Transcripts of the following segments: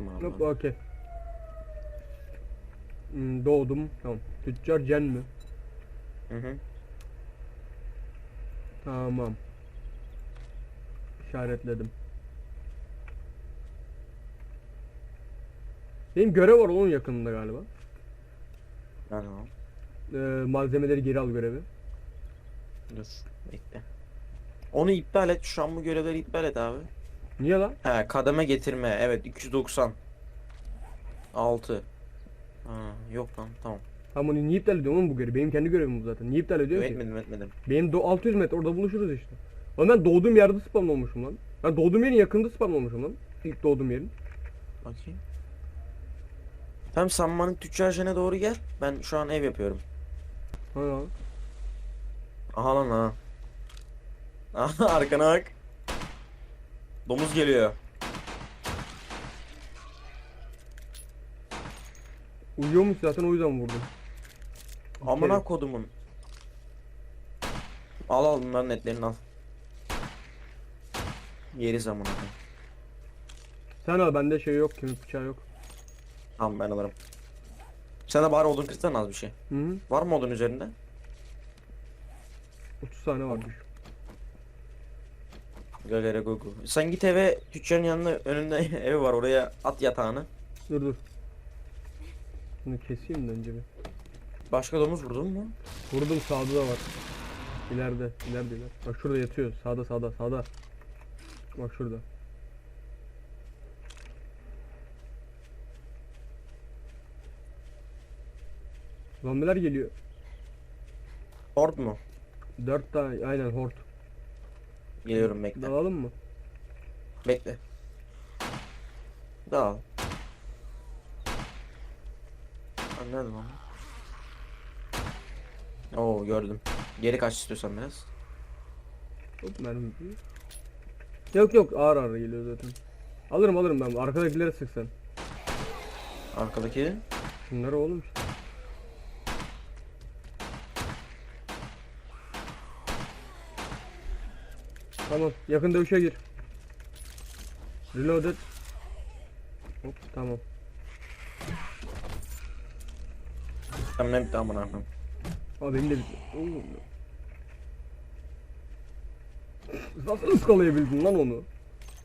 Hop okey. Hmm, doğdum. Tamam. Tüccar Cen mi? Hı hı. Tamam. İşaretledim. Benim görev var onun yakınında galiba. O? Ee, malzemeleri geri al görevi. Dur. Bekle. Onu iptal et. Şu an bu görevleri iptal et abi. Niye lan? He kademe getirme. Evet 290. 6. Ha, yok lan tamam. Tamam onu niye iptal ediyorsun oğlum bu görevi? Benim kendi görevim bu zaten. Niye iptal ediyorsun ki? Etmedim etmedim. Benim do 600 metre orada buluşuruz işte. Oğlum ben doğduğum yerde olmuşum lan. Ben doğduğum yerin yakında olmuşum lan. İlk doğduğum yerin. Bakayım. Tamam Samman'ın tüccarjene doğru gel. Ben şu an ev yapıyorum. Ha. Aha lan ha. Aha arkana bak. Domuz geliyor. Uyuyormuş zaten o yüzden vurdum. Amına kodumun. Al al bunların etlerini al. Yeriz amına. Sen al bende şey yok kimi bıçağı yok. Tamam ben alırım. Sen de bari odun kırsana az bir şey. Hı hı. Var mı odun üzerinde? 30 tane varmış. Gagara gugu. Sen git eve tüccarın yanına önünde evi var oraya at yatağını. Dur dur. Bunu keseyim de önce bir. Başka domuz vurdun mu? Vurdum sağda da var. İleride, ileride ileride. Bak şurada yatıyor. Sağda sağda sağda. Bak şurada. Zombiler geliyor. Hord mu? Dört tane aynen hort. Geliyorum bekle. Dalalım mı? Bekle. Dağıl. Anladım ama. Oo gördüm. Geri kaç istiyorsan biraz. Hop mermi. Yok yok ağır ağır geliyor zaten. Alırım alırım ben. Arkadakileri sık sen. Arkadaki. Şunları oğlum işte. Tamam. Yakın dövüşe gir. Reloaded. Hop tamam. Tamam ne bitti amına koyayım. Aa benim de bitti. Oo. Nasıl ıskalayabildin lan onu?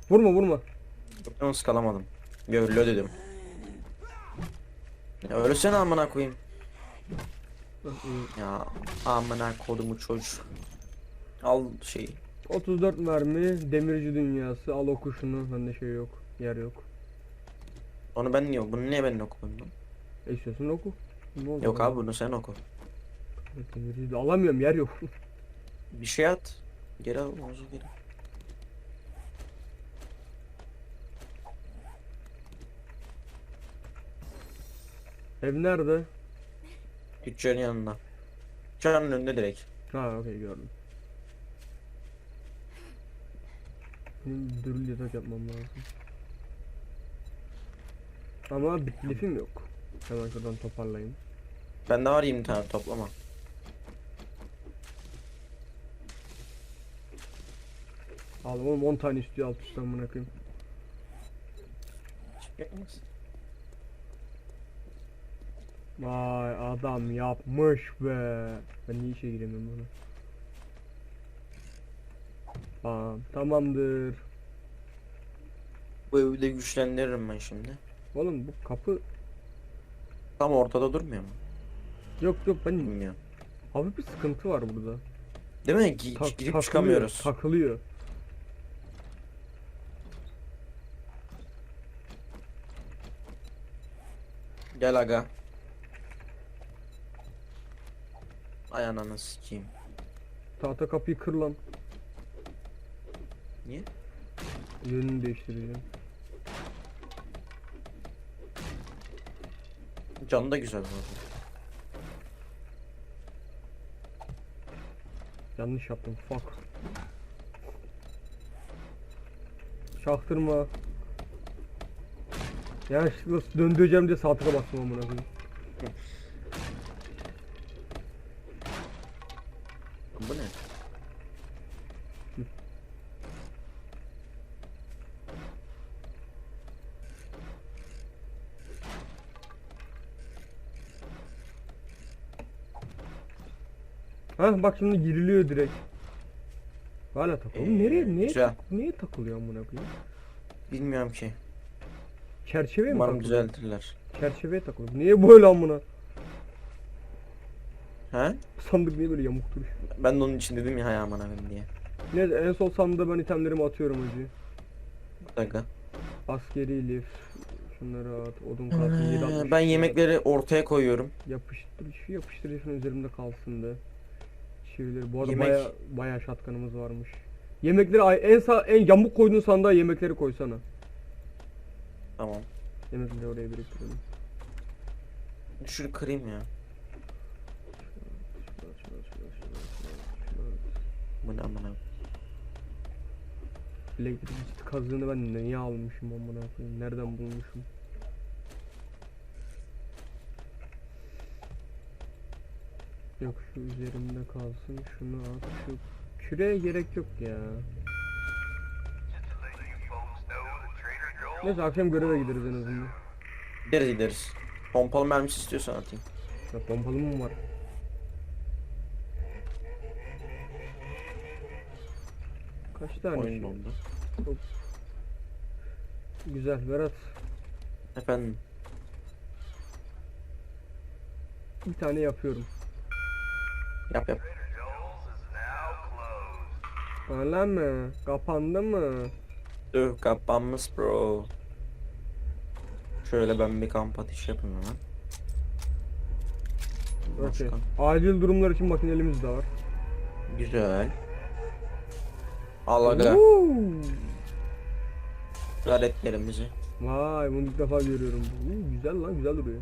Vurma vurma. Ben onu sıkalamadım. Görülüyor dedim. Ya ölsene amına koyayım. Ya amına kodumu çocuk. Al şeyi. 34 mermi, demirci dünyası, al oku şunu. Bende şey yok, yer yok. Onu ben niye bunu niye ben lan? E istiyorsan oku. Ne oldu Yok abi bunu sen oku. Demirci de alamıyorum, yer yok. Bir şey at. Geri al omuzu geri. Ev nerede? Tüccarın yanında. Tüccarın önünde direkt. Ha okey gördüm. Benim dürül yatak yapmam lazım. Ama bitlifim yok. Hemen şuradan toparlayayım. Bende var 20 tane toplama. Al oğlum 10 tane istiyor alt üstten bırakayım. Vay adam yapmış be. Ben niye işe giremiyorum bunu? Tamam, tamamdır. Bu evi de güçlendiririm ben şimdi. Oğlum bu kapı Tam ortada durmuyor mu? yok yok ben Bilmiyorum. hafif bir sıkıntı var burada. Değil mi? Gi- Tak- girip takılıyor, çıkamıyoruz. Takılıyor. Gel aga. Ay ananı sikeyim. Tahta kapıyı kır lan. Niye? Yönünü değiştireceğim. Canı da güzel bu arada. Yanlış yaptım. Fuck. Çaktırma. Yanlışlıkla döndüreceğim diye tıka bastım amına koyayım. Bu ne? Ha bak şimdi giriliyor direkt. Hala takılıyor. Ee, nereye niye güzel. niye takılıyor amına koyayım? Bilmiyorum ki. Çerçeveye mi Umarım takılıyor? düzeltirler. Çerçeveye takılıyor. Niye böyle amına? He? Sandık niye böyle yamuk duruyor? Ben de onun için dedim ya ayağıma benim diye. Neyse en sol sandığa ben itemlerimi atıyorum hacı. Bir dakika. Askeri lif. Şunları at. Odun kalsın. 760 Ee, ben yemekleri ortaya koyuyorum. Yapıştır şu yapıştır şunun üzerimde kalsın da. Çivileri. Bu arada Yemek. baya baya şatkanımız varmış. Yemekleri ay- en sağ en yamuk koyduğun sandığa yemekleri koysana. Tamam. Yemekleri oraya biriktirelim. Şunu kırayım ya. Bu ne amına. Elektrik kazığını ben niye almışım amına koyayım? Nereden bulmuşum? Yok şu üzerimde kalsın. Şunu at. Şu küreye gerek yok ya. Neyse akşam göreve gideriz en azından. Gideriz gideriz. Pompalı mermisi istiyorsan atayım. Ya pompalı mı var? Kaç tane Oyun şey? dondu. Güzel Berat. Efendim. Bir tane yapıyorum. Yap yap. Öyle mi? Kapandı mı? Dur kapanmış bro. Şöyle ben bir kamp ateşi yapayım hemen. Okey. Başka. Acil durumlar için makinelimiz de var. Güzel. Al aga. Woo! Aletlerimizi. Vay bunu ilk defa görüyorum. Güzel lan güzel duruyor.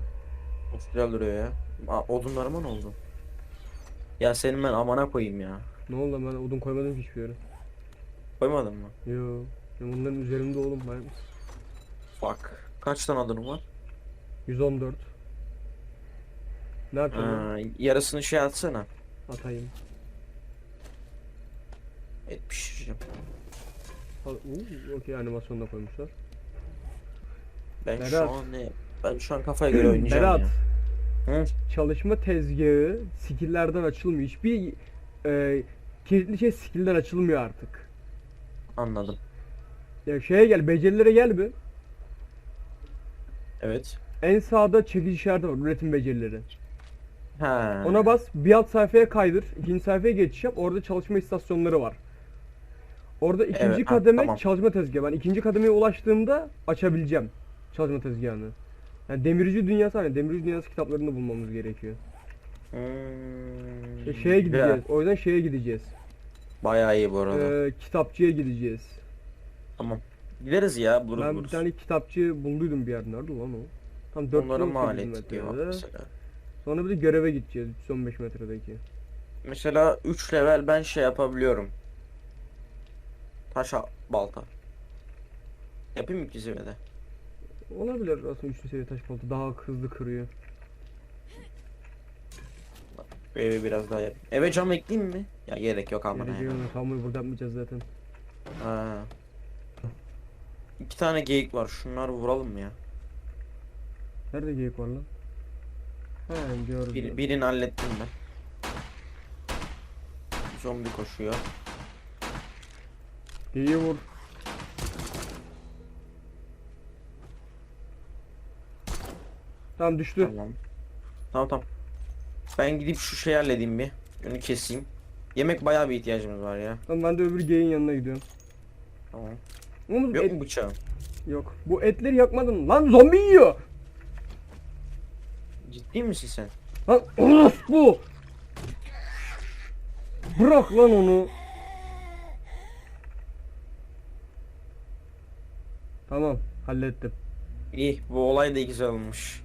Çok güzel duruyor ya. Aa, odunlarıma ne oldu? Ya senin ben amana koyayım ya. Ne oldu lan, ben odun koymadım ki hiçbir yere. Koymadın mı? Yo. Ben bunların üzerinde oğlum bayağı. Fuck. Kaç tane odunun var? 114. Ne yapacağım lan? Ha, yarısını şey atsana. Atayım. Et pişireceğim. Al- okey animasyonda koymuşlar. Ben Berat. şu an ne? Ben şu an kafaya göre oynayacağım Berat. ya. Çalışma tezgahı skill'lerden açılmıyor. Hiçbir e, kilitli şey skill'den açılmıyor artık. Anladım. Ya şeye gel, becerilere gel bir. Evet. En sağda çekici işareti var, üretim becerileri. Ha. Ona bas, bir alt sayfaya kaydır, ikinci sayfaya geçiş yap, orada çalışma istasyonları var. Orada ikinci Evet, ha, kademe tamam. çalışma tezgahı. Ben ikinci kademeye ulaştığımda açabileceğim çalışma tezgahını. Yani demirci dünyası hani demirci dünyası kitaplarını bulmamız gerekiyor. Hmm, E, şeye gideceğiz. O yüzden şeye gideceğiz. Bayağı iyi bu arada. Ee, kitapçıya gideceğiz. Tamam. Gideriz ya buluruz ben bir buluruz. tane kitapçı bulduydum bir yerde. Nerede lan o? Tam 4 Onlara maliyet diyor metrede. mesela. Sonra bir de göreve gideceğiz 315 metredeki. Mesela 3 level ben şey yapabiliyorum. Taş a- balta. Yapayım mı ki zirvede? Olabilir aslında 3. seviye taş balta daha hızlı kırıyor. Bu evi biraz daha yap. Eve cam ekleyeyim mi? Ya gerek yok ama. Geleceği onu tam burada yapmayacağız zaten. Ha. İki tane geyik var. Şunları vuralım mı ya? Nerede geyik var lan? Ha gördüm. Bir, birini hallettim ben. Zombi koşuyor. Geyiği vur. Tamam düştü. Tamam. Tamam tamam. Ben gidip şu şeyi halledeyim bir. Onu keseyim. Yemek bayağı bir ihtiyacımız var ya. Tamam ben de öbür geyiğin yanına gidiyorum. Tamam. Oğlum Yok et, mu bıçağım? yok. Bu etleri yakmadın. Lan zombi yiyor. Ciddi misin sen? Lan bu. Bırak lan onu. Tamam hallettim. İyi bu olay da güzel olmuş.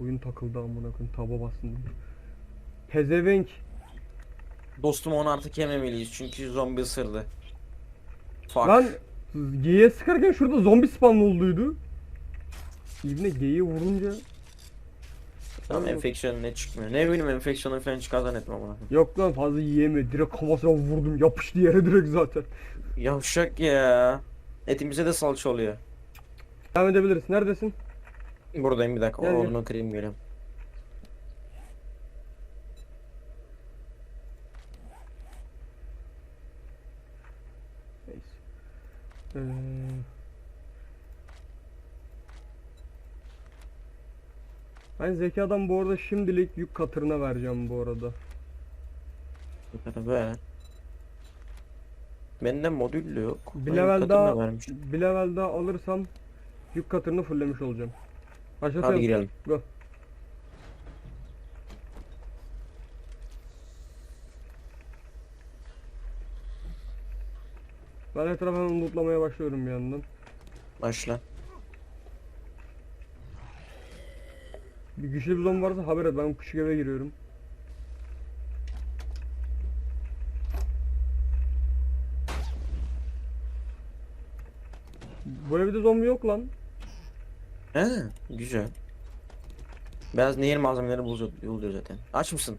Oyun takıldı amına koyayım taba bastım. Pezevenk. Dostum onu artık yememeliyiz çünkü zombi ısırdı. Fuck. Lan geyiğe sıkarken şurada zombi spawn olduydu. İbne geyiği vurunca Tamam enfeksiyon ne çıkmıyor. Ne bileyim enfeksiyonu falan çıkar zannettim ama. yok lan fazla yiyemiyor. Direkt kafasına vurdum. Yapıştı yere direkt zaten. Yavşak ya. Etimize de salça oluyor. Devam edebiliriz. Neredesin? Buradayım bir dakika. Gel, gel. Onu kırayım geliyorum. Ee, ben zekadan bu arada şimdilik yük katırına vereceğim bu arada. Ver. Bende modül yok. Bir level daha, bir level daha alırsam yük katırını fullemiş olacağım. Hadi Başlatıyorum. girelim. Go. Ben etrafı hemen lootlamaya başlıyorum bir yandan. Başla. Bir güçlü bir zombi varsa haber et. Ben küçük eve giriyorum. Bu evde zombi yok lan. He, güzel. Biraz nehir malzemeleri buluyor, zaten. Aç mısın?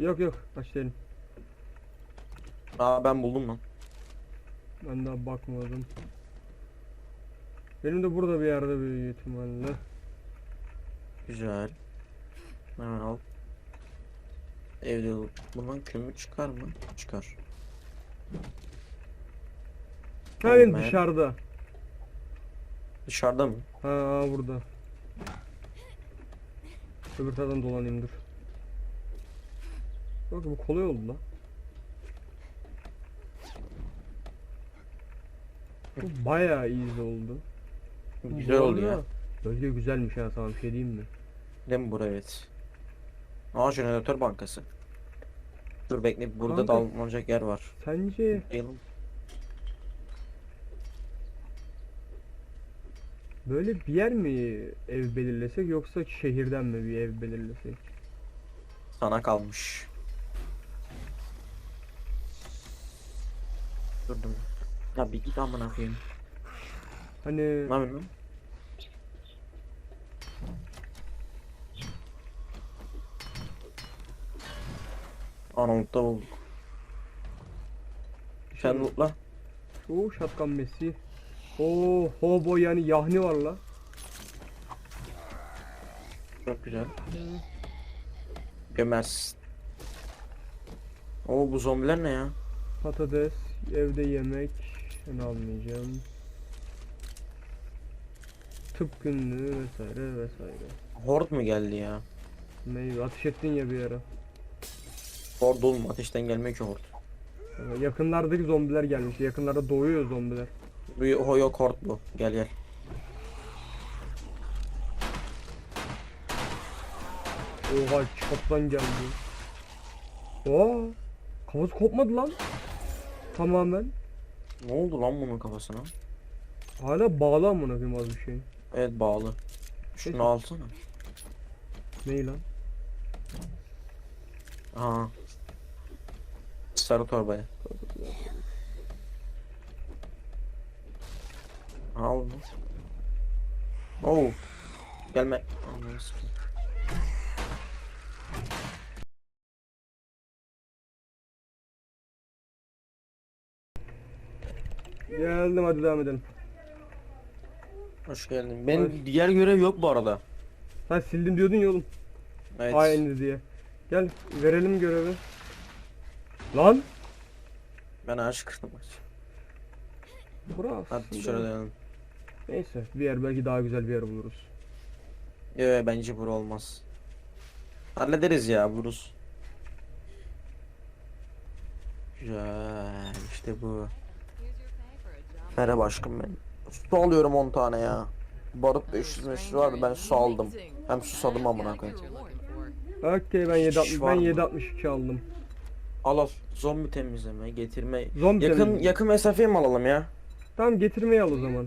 Yok yok aç değilim. Aa ben buldum lan. Ben daha bakmadım. Benim de burada bir yerde büyük ihtimalle. Güzel. Hemen al. Evde bundan kömür çıkar mı? Çıkar. Hemen Olmayan. dışarıda. Dışarıda mı? Ha burada. Öbür taraftan dolanayım dur. Bak bu kolay oldu lan. Bu bayağı easy oldu. Güzel oldu ya. Bölge güzelmiş ha bir şey diyeyim mi? Değil mi bura evet. Aa jeneratör bankası. Dur bekle burada Kanka. dallanacak yer var. Sence Bayılım. Böyle bir yer mi ev belirlesek yoksa şehirden mi bir ev belirlesek? Sana kalmış. Durdum. Ya bir git amına koyayım. Hani Ne lan? Arnavut'ta bulduk. Sen mutla. o şatkan Messi. Oo hobo yani yahni var la. Çok güzel. Gömersin. Oo bu zombiler ne ya? Patates, evde yemek. Ben almayacağım. Tıp günlüğü vesaire vesaire. Horde mu geldi ya? Meyve ateş ettin ya bir ara. Horde oğlum ateşten gelmiyor ki horde. Ee, Yakınlardaki zombiler gelmiş. Yakınlarda doğuyor zombiler. Bu o yok horde bu. Gel gel. Oha çoktan geldi. Aa, kafası kopmadı lan. Tamamen. Ne oldu lan bunun kafasına? Hala bağlı amına koyayım az bir şey. Evet bağlı. Şunu Peki. alsana. Ney lan? Aha. Sarı torbaya. Al. Oo. Gelme. Geldim hadi devam edelim. Hoş geldin. Benim diğer görev yok bu arada. Sen sildim diyordun ya oğlum. Evet. Aynı diye. Gel verelim görevi. Lan. Ben ağaç kırdım. Burası. Hadi şöyle dayanalım. Neyse bir yer belki daha güzel bir yer buluruz. Yo, bence bura olmaz. Hallederiz ya buluruz. Güzel işte bu. Merhaba aşkım ben. Su alıyorum 10 tane ya. Barut 500 500 vardı ben su aldım. Hem susadım amına koyayım. Okey ben 7 Şiş ben var mı? 762 aldım. Al al. Zombi temizleme, getirme. Zombi Yakın temizliği. yakın mesafeye mi alalım ya? Tamam getirmeyi al o zaman.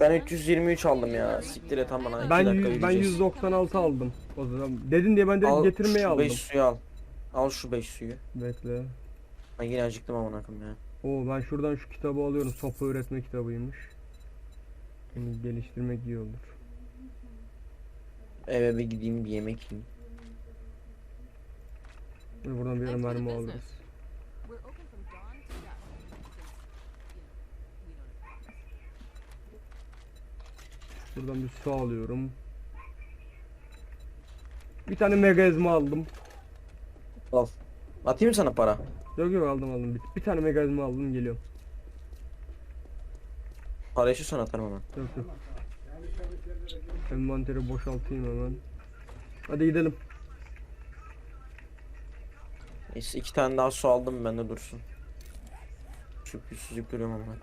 Ben 323 aldım ya. Siktir et iki Ben dakika 100, ben yürüyeceğiz. 196 aldım. O zaman dedin diye ben de Al getirmeyi şu aldım. 5 suyu al. Al şu 5 suyu. Bekle. Ben yine acıktım amına koyayım ya. Oo ben şuradan şu kitabı alıyorum. Sopa üretme kitabıymış. Bunu geliştirmek iyi olur. Eve bir gideyim bir yemek yiyeyim. Ve buradan bir mermi alırız. Buradan bir su alıyorum. Bir tane mega aldım. Al. Atayım mı sana para? Yok yok aldım aldım. Bir, bir tane mega aldım geliyorum. Para istiyorsan atarım hemen. Yok yok. Envanteri boşaltayım hemen. Hadi gidelim. Neyse iki tane daha su aldım ben de dursun. Şüphesizlik duruyorum ama.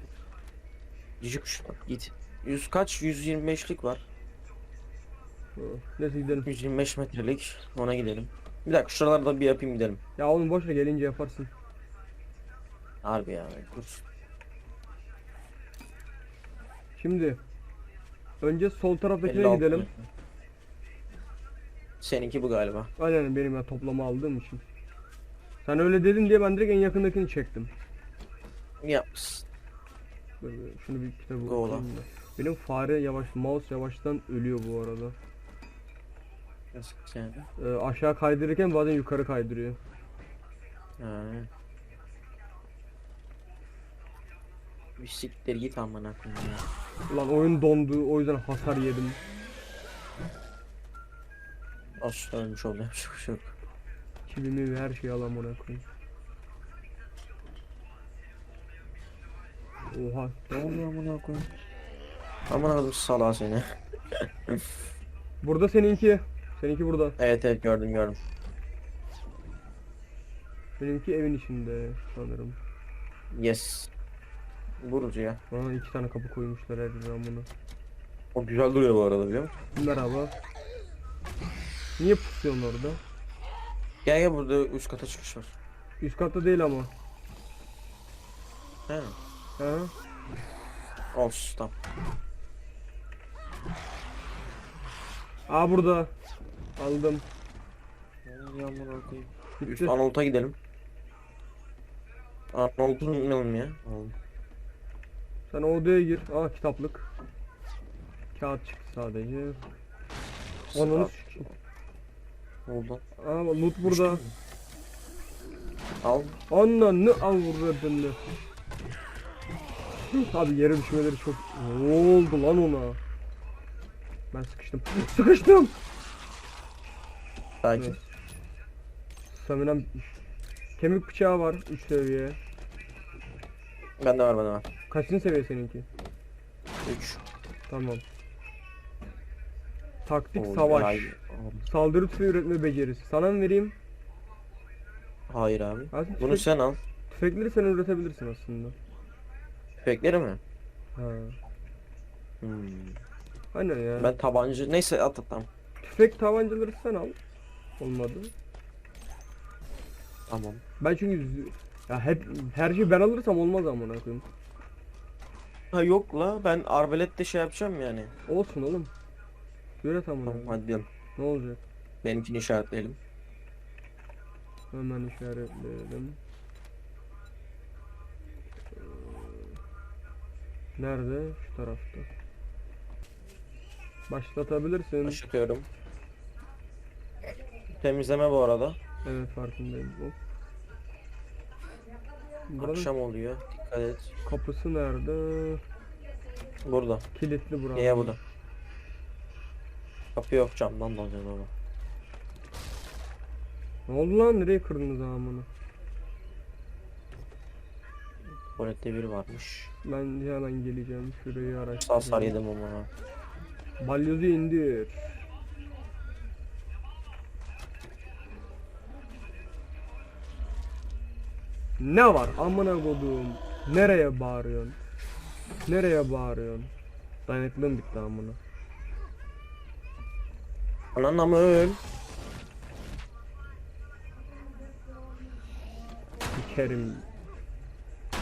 Cici kuş git. 100 kaç? 125'lik var. Neyse gidelim. 125 metrelik. Ona gidelim. Bir dakika şuralarda bir yapayım gidelim. Ya oğlum boş ver gelince yaparsın. Harbi ya. Dursun. Şimdi önce sol taraftakine 56 gidelim. metre. Seninki bu galiba. Aynen benim ya toplama aldığım için. Sen öyle dedin diye ben direkt en yakındakini çektim. Yapmışsın. Böyle şunu bir kitabı Go okuyayım da. Benim fare yavaş, mouse yavaştan ölüyor bu arada. Nasıl yani? Ee, aşağı kaydırırken bazen yukarı kaydırıyor. Ha. Bir siktir git amına koyayım ya. Ulan oyun dondu o yüzden hasar yedim. Asla ölmüş oldu yapacak bir şey yok. Kilimi ve her şeyi al amına koyayım. Oha. Ne oluyor amına koyayım? Amına koyayım salağa seni. Burada seninki. Seninki burada. Evet evet gördüm gördüm. Benimki evin içinde sanırım. Yes. Vuruz ya. Aa iki tane kapı koymuşlar her yere amına. O güzel duruyor bu arada biliyor musun? Merhaba. Niye pusuyorsun orada? Gel gel burada üst kata çıkış var. Üst katta değil ama. He. Ha? Olsun tamam. Aa burada. Aldım. Ya amına koyayım. Üst gidelim. Anolt'u unutmayalım ya. Oğlum. Sen o odaya gir. Aa kitaplık. Kağıt çıktı sadece. S- Oldu. Aa loot burada. Al. Ananı vurdun Abi yere düşmeleri çok... Ne oldu lan ona? Ben sıkıştım. Sıkıştım! Sakin. Evet. Bitmiş. Kemik bıçağı var 3 seviye. Bende var bende var. Kaçıncı seviye seninki? 3. Tamam. Taktik savaş. Saldırı tüfeği üretme becerisi. Sana mı vereyim? Hayır abi. Aslında Bunu tüfek- sen al. tüfekleri sen üretebilirsin aslında. Tüfekleri mi? Ha. Hmm. Aynen ya. Ben tabancı neyse at at tamam. Tüfek tabancaları sen al. Olmadı. Tamam. Ben çünkü ya hep her şeyi ben alırsam olmaz amına koyayım. Ha yok la ben arbelette şey yapacağım yani. Olsun oğlum. Üret amına. Tamam hadi gidelim. Ne olacak? Benimkini işaretleyelim. Hemen işaretleyelim. Ee, Nerede? Şu tarafta. Başlatabilirsin. Başlatıyorum. Temizleme bu arada. Evet farkındayım. Hop. Buranın Akşam oluyor. Dikkat et. kapısı nerede? Burada. Kilitli bura. Niye burada? Kapı yok camdan dalacağız baba. Ne oldu lan? Nereye kırdınız amına? Tuvalette biri varmış. Ben hemen geleceğim. Şurayı Sağ araştıracağım. sar yedim ama. Balyozu indir. Ne var amına kodum? Nereye bağırıyorsun? Nereye bağırıyorsun? Dayanıklılığım bitti amına. Anan ama öl. Sikerim.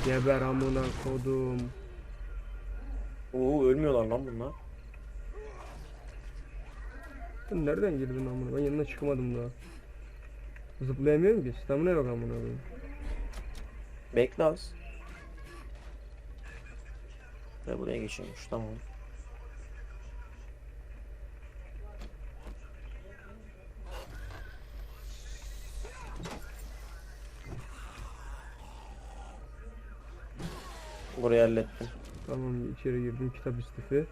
Geber amına kodum. Oo ölmüyorlar lan bunlar. Sen nereden girdin amına? Ben yanına çıkmadım daha. Zıplayamıyorum ki. Stamina yok amına koyayım. Bekle az. Ve buraya geçiyormuş tamam. Burayı hallettim. Tamam içeri girdim kitap istifi.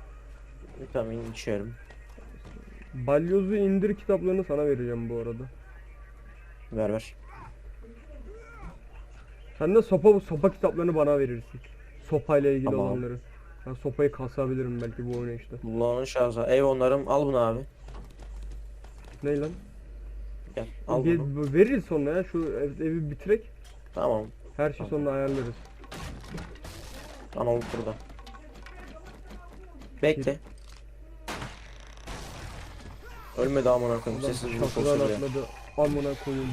Tamam içerim. Balyozu indir kitaplarını sana vereceğim bu arada. Ver ver. Sen de sopa sopa kitaplarını bana verirsin. Sopayla ilgili Tamam. olanları. Ben sopayı kasabilirim belki bu oynayışta. Allah'ın şahsa. Ev onlarım. Al bunu abi. Ne lan? Gel al Gel- bunu. veririz sonra ya şu ev- evi bitirek. Tamam. Her şey sonra ayarlarız. Anol burada. Bekle. Ölmedi amına koyayım. Sessiz vuruş olsun ya. atladı. Amına koyayım.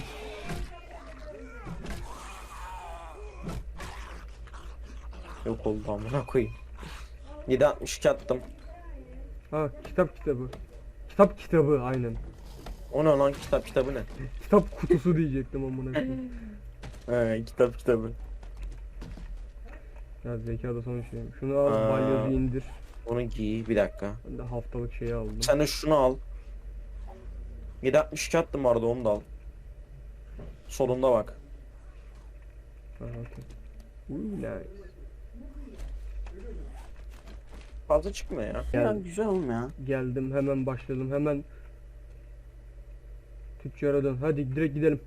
Yok oldu amına koyayım. 762 attım. Ha kitap kitabı. Kitap kitabı aynen. O ne lan kitap kitabı ne? Kitap kutusu diyecektim amına koyayım. He kitap kitabı. Ya zekada son şey. Şunu al Aa. balyozu indir. Onu giy bir dakika. Ben de haftalık şeyi aldım. Sen de şunu al. 762 attım vardı onu da al. Solunda bak. Ha. Uy, nice. Fazla çıkmıyor ya. Gel. Ya güzel oğlum ya. Geldim hemen başladım hemen. Tüccara dön. Hadi direkt gidelim.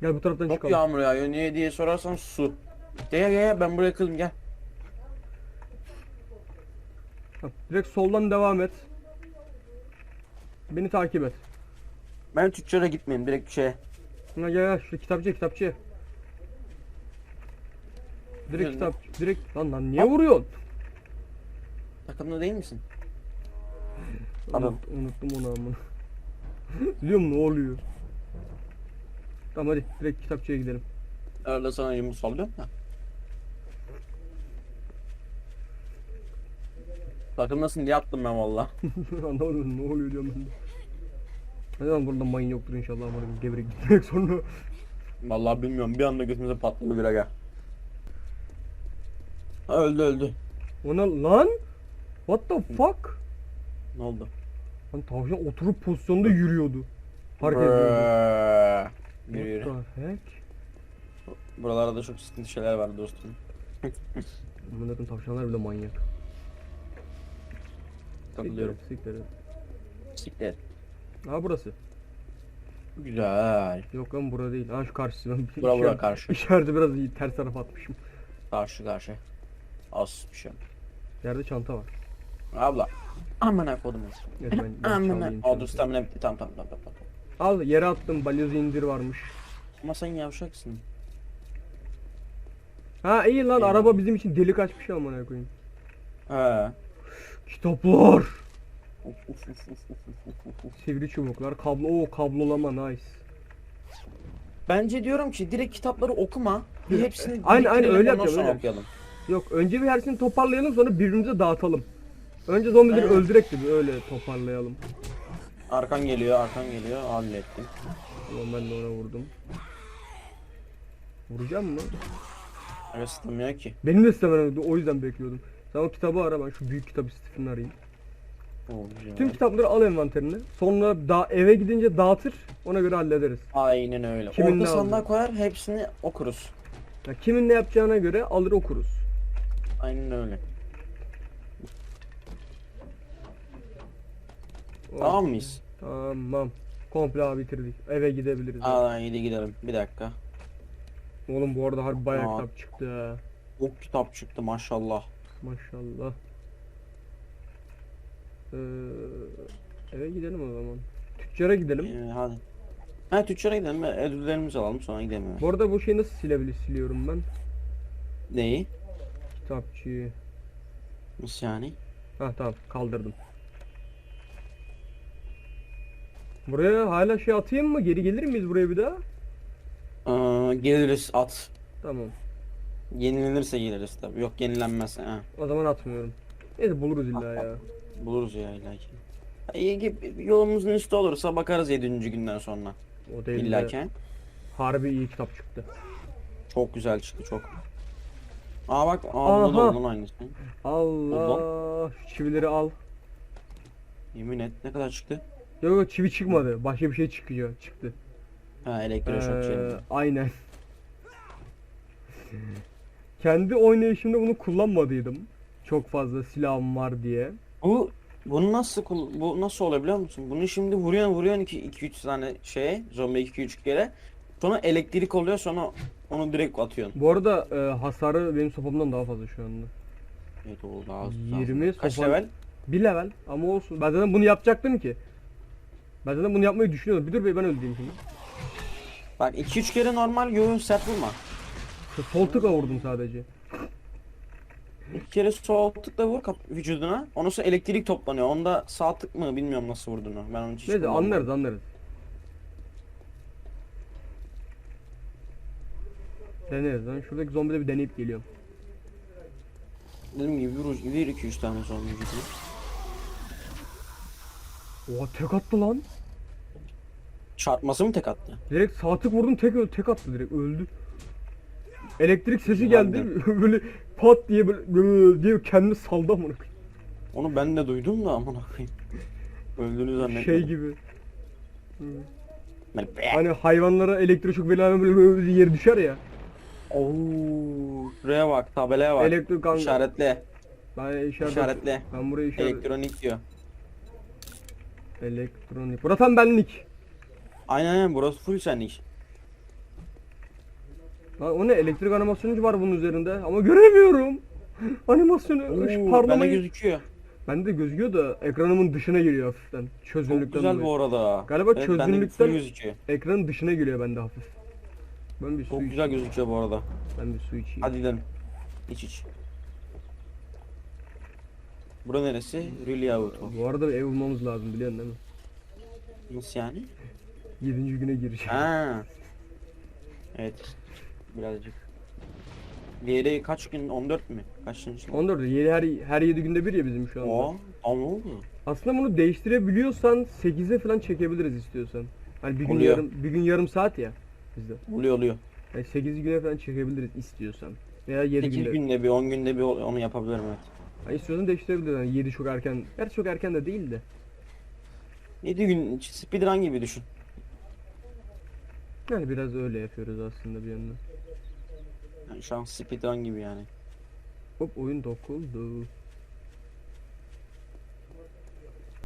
Gel bu taraftan Çok çıkalım. yağmur yağıyor. Niye diye sorarsan su. Gel gel gel ben buraya kızım gel. Direkt soldan devam et. Beni takip et. Ben tüccara gitmeyeyim direkt şeye. Ha, gel gel şu kitapçı kitapçı. Direkt Güzel. kitap direkt lan lan niye vuruyorsun? Takımda değil misin? Unut, unuttum onu amına. Biliyorum ne oluyor. Tamam hadi direkt kitapçıya gidelim. Öyle sana yumruk sallıyorum da. Takımdasın diye attım ben valla. Anlamadım ne oluyor diyorum ben de. Ne zaman burada mayın yoktur inşallah ama geberek gitmek sonra. Vallahi bilmiyorum bir anda götümüze patladı bir aga. Ha, öldü öldü. Ona lan? What the fuck? Ne oldu? Lan tavşan oturup pozisyonda yürüyordu. Hareket ediyordu. Brrrr. Yürü yürü. What the heck? Buralarda çok sıkıntı şeyler var dostum. Koyayım tavşanlar bile manyak. Takılıyorum. Siktir et, Siktir. Ha burası. Güzel. Yok lan bura değil. Ha şu karşısı. Ben Bura bura karşı. İşareti biraz iyi ters tarafa atmışım. Karşı karşı. Az bir şey. Yerde çanta var. Abla. Amına kodum. Evet ben, ben Amına. O dur stamina bitti. Tamam tamam tamam. tamam. Al yere attım balyozu indir varmış. Ama sen yavşaksın. Ha iyi lan İyi. araba bizim için delik açmış amına koyayım. He. Kitaplar. Sivri çubuklar. Kablo. Oo kablolama nice. Bence diyorum ki direkt kitapları okuma. Bir hepsini Aynen, aynen, öyle yapacağım, öyle. okuyalım. Yok önce bir hersini toparlayalım sonra birbirimize dağıtalım. Önce zombileri Aynen. öldürek bir öyle toparlayalım. Arkan geliyor, arkan geliyor. Hallettim. Tamam ben de ona vurdum. Vuracağım mı? Aga ısıtmıyor ki. Benim de istemem o yüzden bekliyordum. Sen o kitabı ara ben şu büyük kitabı Stephen'ı arayayım. Güzel. Tüm kitapları al envanterine. Sonra da eve gidince dağıtır. Ona göre hallederiz. Aynen öyle. Kimin ne sandığa aldı? koyar hepsini okuruz. Ya kimin ne yapacağına göre alır okuruz. Aynen öyle. Oh, Tamam mıyız? Tamam. Komple abi bitirdik. Eve gidebiliriz. Aa de gidelim. Bir dakika. Oğlum bu arada harbi bayağı Aa. kitap çıktı. Bu kitap çıktı maşallah. Maşallah. Ee, eve gidelim o zaman. Tüccara gidelim. Ee, hadi. Ha tüccara gidelim ve ödüllerimizi alalım sonra gidelim. Bu arada bu şeyi nasıl silebilir siliyorum ben? Neyi? Kitapçıyı. Nasıl yani? Ha tamam kaldırdım. Buraya hala şey atayım mı? Geri gelir miyiz buraya bir daha? Aa, geliriz at. Tamam. Yenilenirse geliriz tabii. Yok yenilenmez. Ha. O zaman atmıyorum. Neyse buluruz illa ya. Buluruz ya illaki. Ha, iyi ki yolumuzun üstü olursa bakarız 7. günden sonra. O değil de İllaki. harbi iyi kitap çıktı. Çok güzel çıktı çok. Aa bak aa burada da onun aynısı. Allah şu çivileri al. Yemin et ne kadar çıktı? Yok yok çivi çıkmadı. Başka bir şey çıkıyor. Çıktı. Ha elektroşok şey. Ee, aynen. Kendi oynayışımda bunu kullanmadıydım. Çok fazla silahım var diye. Bu bunu nasıl kul- bu nasıl oluyor biliyor musun? Bunu şimdi vuruyorsun vuruyorsun 2 2 3 tane şeye zombi 2 3 kere. Sonra elektrik oluyor sonra onu direkt atıyorsun. Bu arada e, hasarı benim sopamdan daha fazla şu anda. Evet oldu az. 20 Kaç sopa- level? Bir level ama olsun. Ben zaten bunu yapacaktım ki. Ben zaten bunu yapmayı düşünüyordum. Bir dur bey ben öldüreyim şimdi. Bak 2-3 kere normal yoğun sert vurma. Şu sol tıka vurdum sadece. Bir kere sol tıkla vur kap- vücuduna. Ondan sonra elektrik toplanıyor. Onda sağ tık mı bilmiyorum nasıl vurduğunu. Ben onu hiç Neyse kullanmadım. anlarız anlarız. Deneriz lan. Şuradaki zombide bir deneyip geliyorum. Dediğim gibi vur, ver 2-3 tane son vücuduna. Oha tek attı lan. Çarpması mı tek attı? Direkt sağ tık vurdum tek ö- tek attı direkt öldü. Elektrik sesi geldi. böyle pat diye böyle diye kendini saldı amına koyayım. Onu ben de duydum da amına koyayım. Öldüğünü zannetmedim. Şey gibi. Be- Hani hayvanlara elektroşok verilen böyle böyle yere düşer ya. Oo, şuraya bak, tabelaya bak. Elektrik kanka. İşaretle, Ben işaret. işaretle. Ben burayı işaret. Elektronik diyor. Elektronik. Burası tam benlik. Aynen aynen burası full senlik. Lan o ne elektrik animasyonu var bunun üzerinde ama göremiyorum. Animasyonu Oo, ışık bende parlamayı. gözüküyor. Bende de gözüküyor da ekranımın dışına geliyor hafiften. Çok Çözünürlükten güzel dolayı. bu arada. Galiba evet, çözünürlükten-. Ekranın dışına geliyor bende hafif. Ben bir su Çok içeyim. güzel gözüküyor bu arada. Ben bir su içeyim. Hadi gidelim. İç iç. Bura neresi? Really out. Bu arada bir ev bulmamız lazım biliyorsun değil mi? Nasıl yani? 7. güne gireceğim. Ha. Evet. Birazcık. Diğeri kaç gün? 14 mü? Kaçıncı? 14 yedi, her, her 7 günde bir ya bizim şu anda. O, tam oldu. Aslında bunu değiştirebiliyorsan 8'e falan çekebiliriz istiyorsan. Hani bir gün Oluyor. yarım bir gün yarım saat ya bizde. Oluyor oluyor. Yani 8 güne falan çekebiliriz istiyorsan. Veya 7 8 günde. günde bir 10 günde bir onu yapabilirim evet. Yani istiyorsan değiştirebiliriz. Yani 7 çok erken. Gerçi çok erken de değil de. 7 gün speedrun gibi düşün. Yani biraz öyle yapıyoruz aslında bir yandan. Yani şu an speedrun gibi yani. Hop oyun dokuldu.